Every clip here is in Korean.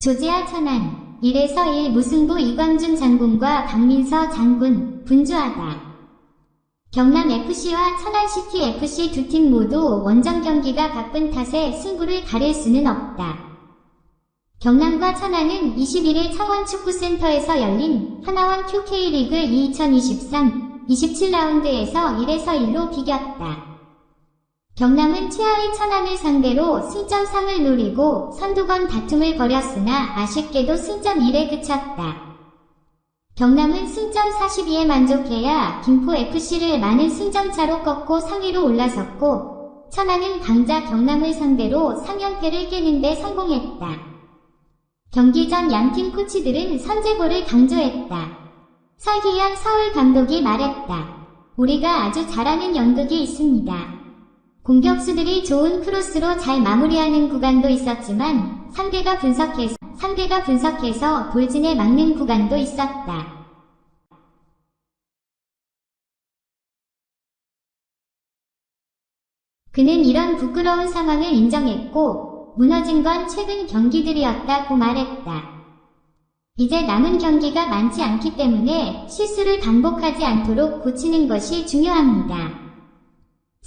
조지아 천안 1에서 1 무승부 이광준 장군과 박민서 장군 분주하다. 경남FC와 천안시티FC 두 팀 모두 원정 경기가 바쁜 탓에 승부를 가릴 수는 없다. 경남과 천안은 21일 창원축구센터에서 열린 하나원 QK리그 2023 27라운드에서 1에서 1로 비겼다. 경남은 최하위 천안을 상대로 승점상을 노리고 선두건 다툼을 벌였으나 아쉽게도 승점 1에 그쳤다. 경남은 승점 42에 만족해야 김포FC를 많은 승점차로 꺾고 상위로 올라섰고 천안은 강자 경남을 상대로 3연패를 깨는데 성공했다. 경기 전 양팀 코치들은 선제골을 강조했다. 설기현 서울 감독이 말했다. 우리가 아주 잘하는 연극이 있습니다. 공격수들이 좋은 크로스로 잘 마무리하는 구간도 있었지만 상대가 분석해서 상대가 분석해서 돌진에 막는 구간도 있었다. 그는 이런 부끄러운 상황을 인정했고 무너진 건 최근 경기들이었다고 말했다. 이제 남은 경기가 많지 않기 때문에 실수를 반복하지 않도록 고치는 것이 중요합니다.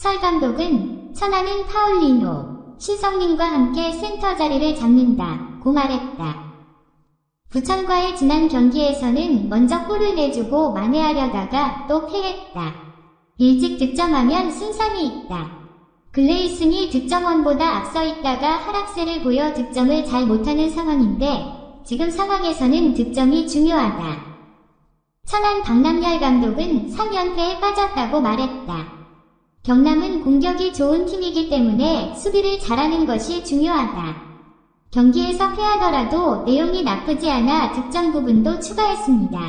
설 감독은 천안은 파울리노, 신성민과 함께 센터 자리를 잡는다 고 말했다. 부천과의 지난 경기에서는 먼저 골을 내주고 만회하려다가 또 패했다. 일찍 득점하면 승산이 있다. 글레이슨이 득점원보다 앞서 있다가 하락세를 보여 득점을 잘 못하는 상황인데 지금 상황에서는 득점이 중요하다. 천안 박남열 감독은 3연패에 빠졌다고 말했다. 경남은 공격이 좋은 팀이기 때문에 수비를 잘하는 것이 중요하다. 경기에서 패하더라도 내용이 나쁘지 않아 득점 부분도 추가했습니다.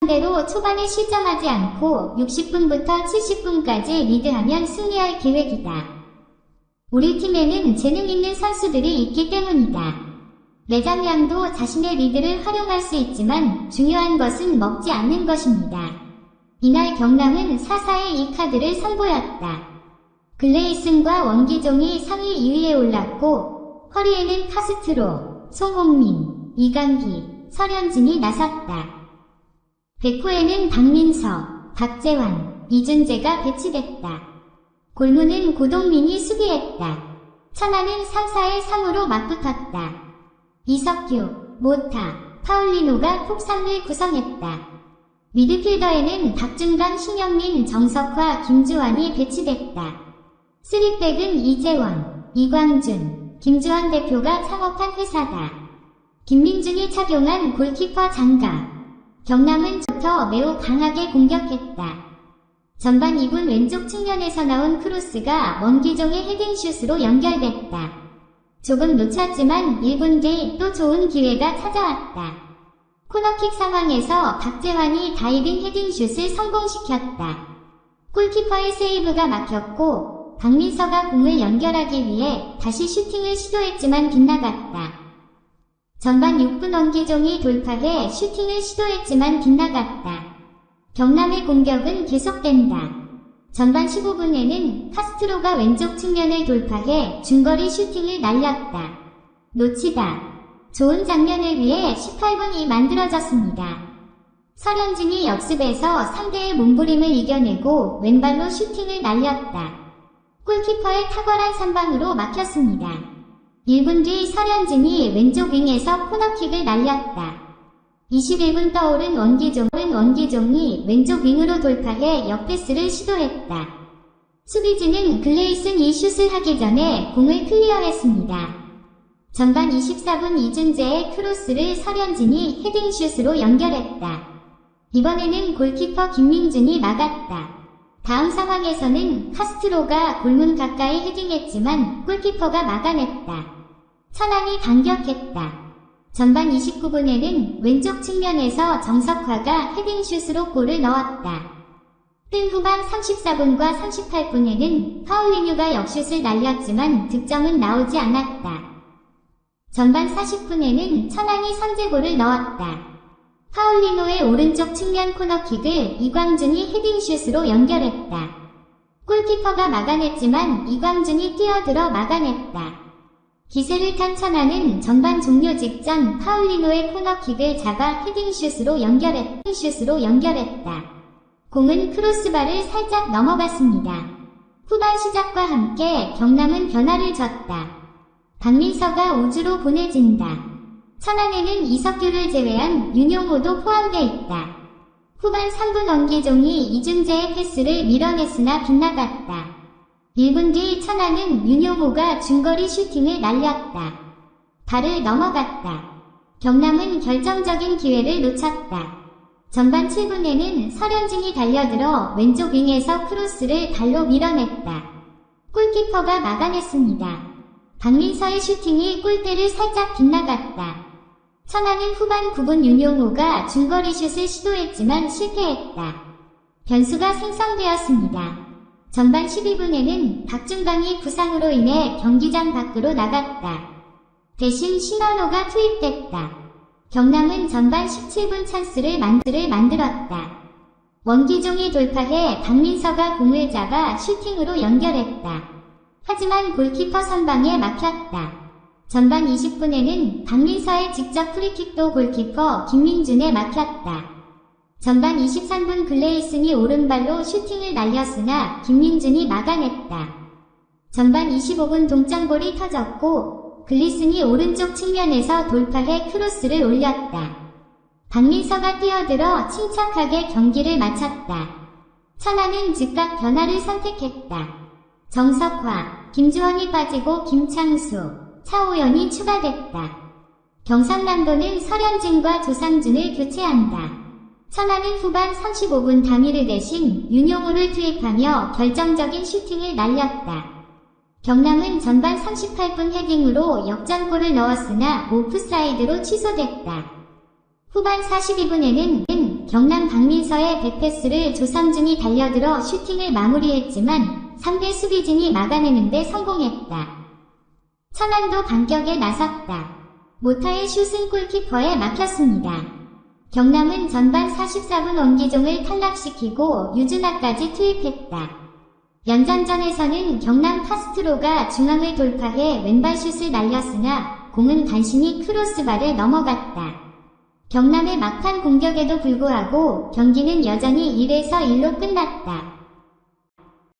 반대로 초반에 실점하지 않고 60분부터 70분까지 리드하면 승리할 계획이다. 우리 팀에는 재능 있는 선수들이 있기 때문이다. 매장량도 자신의 리드를 활용할 수 있지만 중요한 것은 먹지 않는 것입니다. 이날 경남은 4사의 이 카드를 선보였다. 글레이슨과 원기종이 상위 2위에 올랐고 허리에는 카스트로, 송홍민, 이강기, 설현진이 나섰다. 백호에는 박민서, 박재환, 이준재가 배치됐다. 골무는 고동민이 수비했다. 천안은 3사의 상으로 맞붙었다. 이석규, 모타, 파울리노가 폭상을 구성했다. 미드필더에는 박준강, 신영민, 정석화, 김주환이 배치됐다. 스리백은 이재원, 이광준, 김주환 대표가 창업한 회사다. 김민준이 착용한 골키퍼 장갑. 경남은 부터 매우 강하게 공격했다. 전반 2분 왼쪽 측면에서 나온 크로스가 원기종의 헤딩슛으로 연결됐다. 조금 놓쳤지만 1분 뒤 또 좋은 기회가 찾아왔다. 코너킥 상황에서 박재환이 다이빙 헤딩슛을 성공시켰다. 골키퍼의 세이브가 막혔고 박민서가 공을 연결하기 위해 다시 슈팅을 시도했지만 빗나갔다. 전반 6분 원기종이 돌파해 슈팅을 시도했지만 빗나갔다. 경남의 공격은 계속된다. 전반 15분에는 카스트로가 왼쪽 측면을 돌파해 중거리 슈팅을 날렸다. 놓치다. 좋은 장면을 위해 18분이 만들어졌습니다. 설현진이 역습에서 상대의 몸부림을 이겨내고 왼발로 슈팅을 날렸다. 골키퍼의 탁월한 선방으로 막혔습니다. 1분 뒤 설현진이 왼쪽 윙에서 코너킥을 날렸다. 21분 떠오른 원기종은 원기종이 왼쪽 윙으로 돌파해 역패스를 시도했다. 수비진은 글레이슨 이 슛을 하기 전에 공을 클리어했습니다. 전반 24분 이준재의 크로스를 설현진이 헤딩슛으로 연결했다. 이번에는 골키퍼 김민준이 막았다. 다음 상황에서는 카스트로가 골문 가까이 헤딩했지만 골키퍼가 막아냈다. 천안이 반격했다. 전반 29분에는 왼쪽 측면에서 정석화가 헤딩슛으로 골을 넣었다. 뜬 후반 34분과 38분에는 파울리뉴가 역슛을 날렸지만 득점은 나오지 않았다. 전반 40분에는 천안이 선제골을 넣었다. 파울리노의 오른쪽 측면 코너킥을 이광준이 헤딩슛으로 연결했다. 골키퍼가 막아냈지만 이광준이 뛰어들어 막아냈다. 기세를 탄 천안은 전반 종료 직전 파울리노의 코너킥을 잡아 헤딩슛으로 연결했, 슛으로 연결했다. 공은 크로스바를 살짝 넘어갔습니다. 후반 시작과 함께 경남은 변화를 줬다. 박민서가 우주로 보내진다. 천안에는 이석규를 제외한 윤용호도 포함돼 있다. 후반 3분 원기종이 이준재의 패스를 밀어냈으나 빗나갔다. 1분 뒤 천안은 윤용호가 중거리 슈팅을 날렸다. 발을 넘어갔다. 경남은 결정적인 기회를 놓쳤다. 전반 7분에는 설현진이 달려들어 왼쪽 윙에서 크로스를 발로 밀어냈다. 골키퍼가 막아냈습니다. 박민서의 슈팅이 골대를 살짝 빗나갔다. 천안은 후반 9분 윤용호가 중거리 슛을 시도했지만 실패했다. 변수가 생성되었습니다. 전반 12분에는 박준광이 부상으로 인해 경기장 밖으로 나갔다. 대신 신원호가 투입됐다. 경남은 전반 17분 찬스를 만들을 만들었다. 원기종이 돌파해 박민서가 공을 잡아 슈팅으로 연결했다. 하지만 골키퍼 선방에 막혔다. 전반 20분에는 박민서의 직접 프리킥도 골키퍼 김민준에 막혔다. 전반 23분 글레이슨이 오른발로 슈팅을 날렸으나 김민준이 막아냈다. 전반 25분 동점골이 터졌고 글리슨이 오른쪽 측면에서 돌파해 크로스를 올렸다. 박민서가 뛰어들어 침착하게 경기를 마쳤다. 천안은 즉각 변화를 선택했다. 정석화, 김주원이 빠지고 김창수, 차오연이 추가됐다. 경상남도는 설현진과 조상준을 교체한다. 천안은 후반 35분 다미르 대신 윤용호를 투입하며 결정적인 슈팅을 날렸다. 경남은 전반 38분 헤딩으로 역전골을 넣었으나 오프사이드로 취소됐다. 후반 42분에는 경남 박민서의 백패스를 조삼준이 달려들어 슈팅을 마무리했지만 상대 수비진이 막아내는데 성공했다. 천안도 반격에 나섰다. 모타의 슛은 골키퍼에 막혔습니다. 경남은 전반 44분 원기종을 탈락시키고 유준하까지 투입했다. 연장전에서는 경남 파스트로가 중앙을 돌파해 왼발 슛을 날렸으나 공은 간신히 크로스바를 넘어갔다. 경남의 막판 공격에도 불구하고 경기는 여전히 1에서 1로 끝났다.